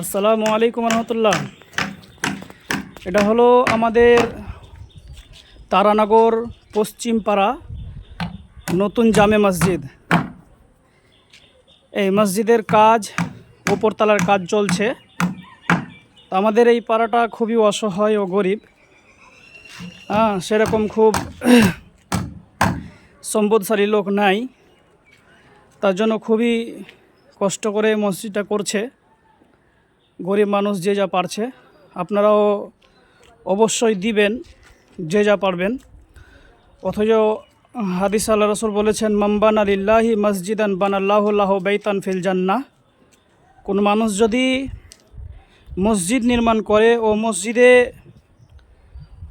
আসসালামু আলাইকুম রহমতুল্লাহ। এটা হলো আমাদের তারানগর পশ্চিম পাড়া নতুন জামে মসজিদ। এই মসজিদের কাজ, উপরতলার কাজ চলছে। আমাদের এই পাড়াটা খুবই অসহায় ও গরিব। হ্যাঁ সেরকম খুব সম্পদশালী লোক নাই। তার জন্য খুবই কষ্ট করে মসজিদটা করছে। গরিব মানুষ যে যা পারছে, আপনারাও অবশ্যই দিবেন, যে যা পারবেন। অথচ হাদিস আল্লাহ রসুল বলেছেন মাম্বান আলিল্লাহি মসজিদান বানাল্লাহুল্লাহ বেতান ফিল জান্না কোন মানুষ যদি মসজিদ নির্মাণ করে ও মসজিদে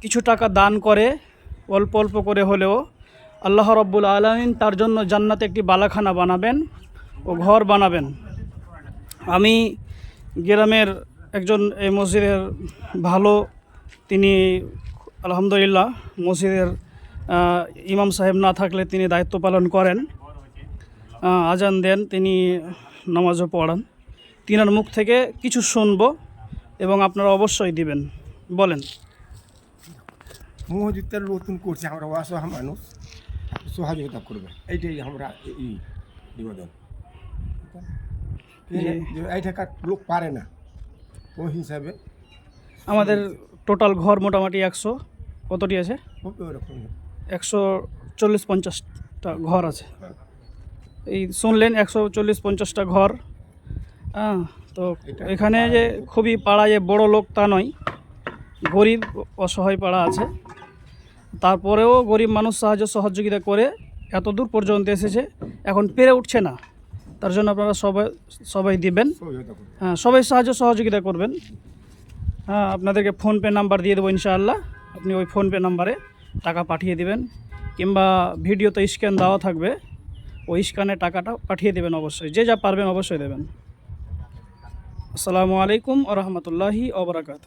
কিছু টাকা দান করে, অল্প অল্প করে হলেও আল্লাহ রব্বুল আলমিন তার জন্য জান্নাতে একটি বালাখানা বানাবেন ও ঘর বানাবেন। আমি গ্রামের একজন এই মসজিদের ভালো, তিনি আলহামদুলিল্লাহ মসজিদের ইমাম সাহেব না থাকলে তিনি দায়িত্ব পালন করেন। আজান দেন, তিনি নামাজও পড়ান। তিনার মুখ থেকে কিছু শুনব এবং আপনারা অবশ্যই দিবেন। বলেন। মসজিদটা নতুন করছে, আমরা অসহায় মানুষ। সহযোগিতা করবে। এইটাই আমরা নিবেদন লোক পারে না ওই হিসাবে। আমাদের টোটাল ঘর মোটামুটি একশো কতটি আছে? একশো চল্লিশ পঞ্চাশটা ঘর আছে। এই শুনলেন একশো চল্লিশ পঞ্চাশটা ঘর। হ্যাঁ তো এখানে যে খুবই পাড়ায় যে বড় লোক তা নয় গরিব অসহায় পাড়া আছে। তারপরেও গরিব মানুষ সাহায্য সহযোগিতা করে এত দূর পর্যন্ত এসেছে এখন পেরে উঠছে না। তার জন্য আপনারা সবাই সবাই দিবেন। হ্যাঁ সবাই সাহায্য সহযোগিতা করবেন। হ্যাঁ আপনাদেরকে ফোনপে নাম্বার দিয়ে দেবো ইনশাআল্লাহ। আপনি ওই ফোনপে নাম্বারে টাকা পাঠিয়ে দিবেন কিংবা ভিডিওতে স্ক্যান দেওয়া থাকবে ওই স্ক্যানে টাকাটা পাঠিয়ে দেবেন অবশ্যই। যে যা পারবেন অবশ্যই দেবেন। আসসালামু আলাইকুম ও রহমতুল্লাহি ওবরাকাত